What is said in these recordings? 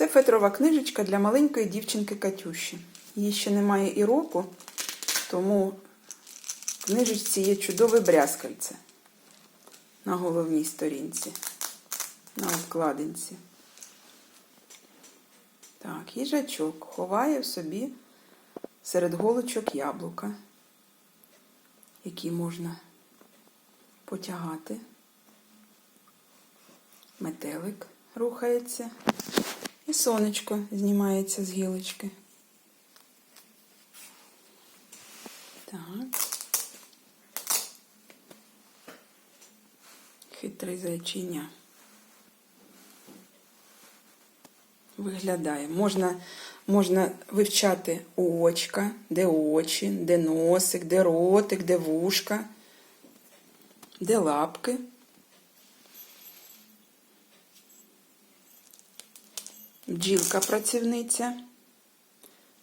Це фетрова книжечка для маленької дівчинки Катюші. Їй ще немає і року, тому в книжечці є чудове брязкальце на головній сторінці, на обкладинці. Так, їжачок ховає в собі серед голочок яблука, які можна потягати. Метелик рухається. І сонечко знімається з гілочки. Так. Хитрий зайчиня. Виглядає. Можна, можна вивчати очка, де очі, де носик, де ротик, де вушка, де лапки. Бджілка працівниця.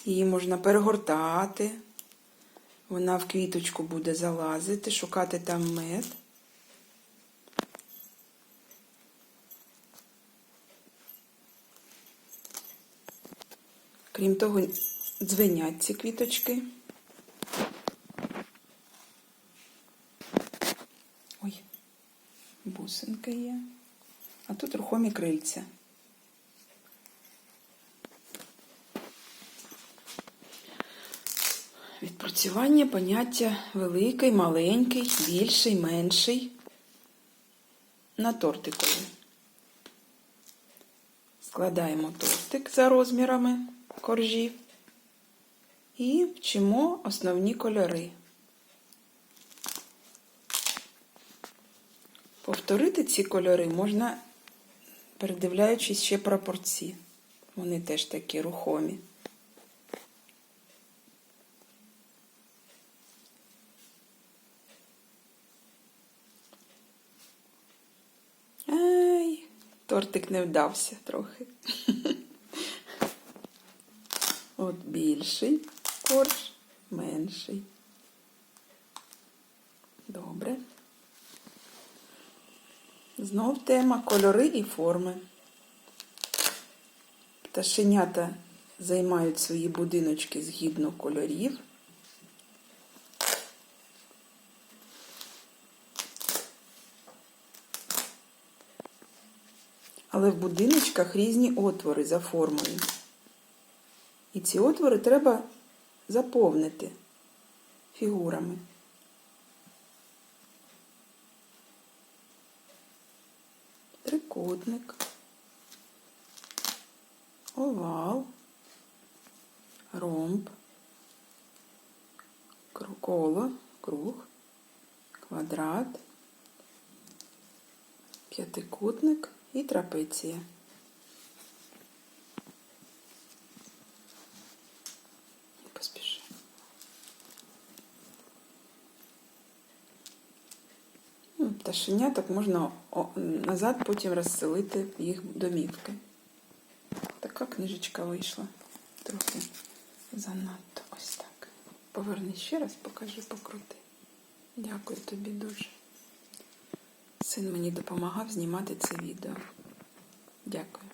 Її можна перегортати. Вона в квіточку буде залазити, шукати там мед. Крім того, дзвенять ці квіточки. Ой, бусинка є. А тут рухомі крильця. Відпрацювання поняття великий, маленький, більший, менший на тортикові. Складаємо тортик за розмірами коржів і вчимо основні кольори. Повторити ці кольори можна, передивляючись ще прапорці. Вони теж такі рухомі. Тортик не вдався трохи. От більший корж, менший. Добре. Знов тема кольори і форми. Пташенята займають свої будиночки згідно кольорів. Але в будиночках різні отвори за формою. І ці отвори треба заповнити фігурами. Трикутник, овал, ромб, коло, круг, квадрат, п'ятикутник і трапеція. Поспіши. Ну, Пташеняток можна назад потім розселити їх домівки. Така книжечка вийшла. Трохи занадто ось так. Поверни ще раз, покажи, покрути. Дякую тобі дуже. Син мені допомагав знімати це відео. Дякую.